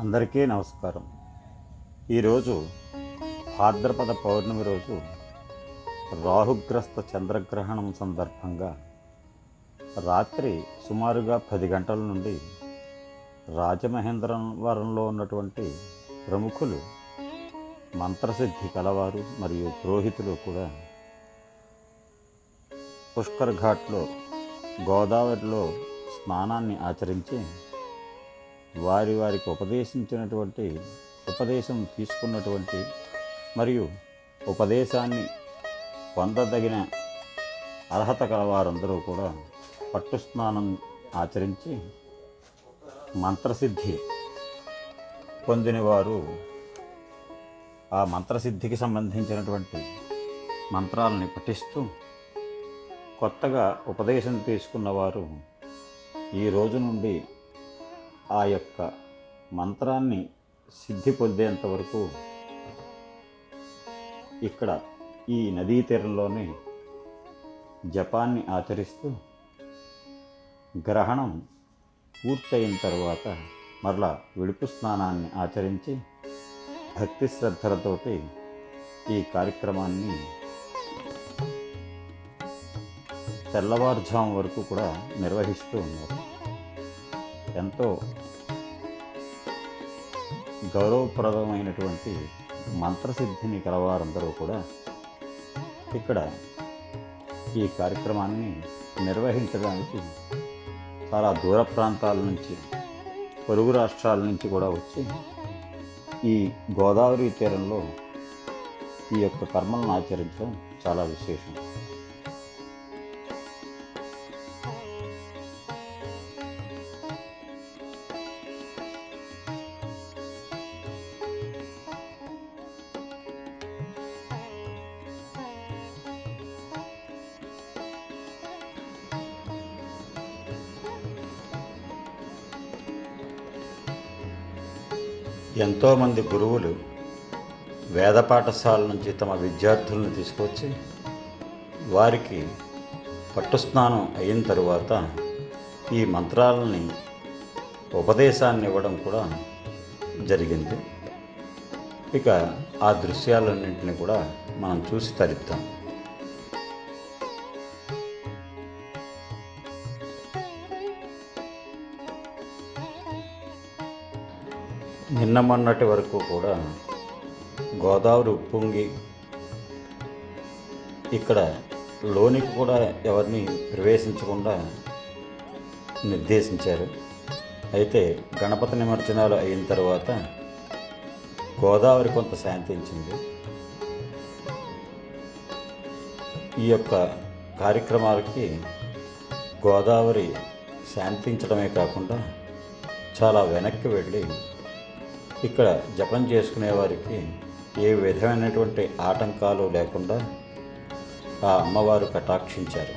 అందరికీ నమస్కారం. ఈరోజు భాద్రపద పౌర్ణమి రోజు రాహుగ్రస్త చంద్రగ్రహణం సందర్భంగా రాత్రి సుమారుగా పది గంటల నుండి రాజమహేంద్రవరంలో ఉన్నటువంటి ప్రముఖులు మంత్రసిద్ధి కలవారు మరియు పురోహితులు కూడా పుష్కర్ ఘాట్లో గోదావరిలో స్నానాన్ని ఆచరించి వారి వారికి ఉపదేశించినటువంటి ఉపదేశం తీసుకున్నటువంటి మరియు ఉపదేశాన్ని పొందదగిన అర్హత కలవారందరూ కూడా పట్టు స్నానం ఆచరించి మంత్రసిద్ధి పొందినవారు ఆ మంత్రసిద్ధికి సంబంధించినటువంటి మంత్రాలని పఠిస్తూ కొత్తగా ఉపదేశం తీసుకున్నవారు ఈ రోజు నుండి ఆ యొక్క మంత్రాన్ని సిద్ధి పొందేంత వరకు ఇక్కడ ఈ నదీ తీరంలోనే జపాన్ని ఆచరిస్తూ గ్రహణం పూర్తయిన తర్వాత మరలా విడుపు స్నానాన్ని ఆచరించి భక్తి శ్రద్ధలతోటి ఈ కార్యక్రమాన్ని తెల్లవారుజాము వరకు కూడా నిర్వహిస్తూ ఉన్నారు. ఎంతో గౌరవప్రదమైనటువంటి మంత్రసిద్ధిని కలవారందరూ కూడా ఇక్కడ ఈ కార్యక్రమాన్ని నిర్వహించడానికి చాలా దూర ప్రాంతాల నుంచి పొరుగు రాష్ట్రాల నుంచి కూడా వచ్చి ఈ గోదావరి తీరంలో ఈ యొక్క కర్మలను ఆచరించడం చాలా విశేషం. ఎంతోమంది గురువులు వేద పాఠశాల నుంచి తమ విద్యార్థులను తీసుకొచ్చి వారికి పట్టు స్నానం అయిన తరువాత ఈ మంత్రాలని ఉపదేశాన్ని ఇవ్వడం కూడా జరిగింది. ఇక ఆ దృశ్యాలన్నింటినీ కూడా మనం చూసి తరిద్దాం. నిన్న మొన్నటి వరకు కూడా గోదావరి ఉప్పొంగి ఇక్కడ లోనికి కూడా ఎవరిని ప్రవేశించకుండా నిర్దేశించారు. అయితే గణపతి నిమజ్జనాలు అయిన తర్వాత గోదావరి కొంత శాంతించింది ఈ యొక్క కార్యక్రమాలకి గోదావరి శాంతించడమే కాకుండా చాలా వెనక్కి వెళ్ళి ఇక్కడ జపం చేసుకునే వారికి ఏ విధమైనటువంటి ఆటంకాలు లేకుండా ఆ అమ్మవారు కటాక్షించారు.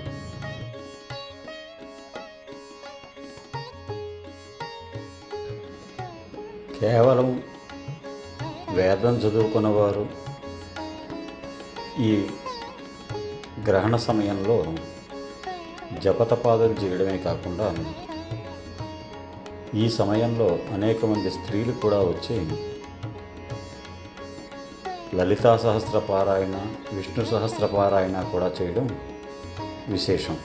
కేవలం వేదం చదువుకున్నవారు ఈ గ్రహణ సమయంలో జపతపాదులు చేయడమే కాకుండా ఈ సమయంలో అనేక మంది స్త్రీలు కూడా వచ్చి లలితా సహస్ర పారాయణ విష్ణు సహస్ర పారాయణ కూడా చేయడం విశేషం.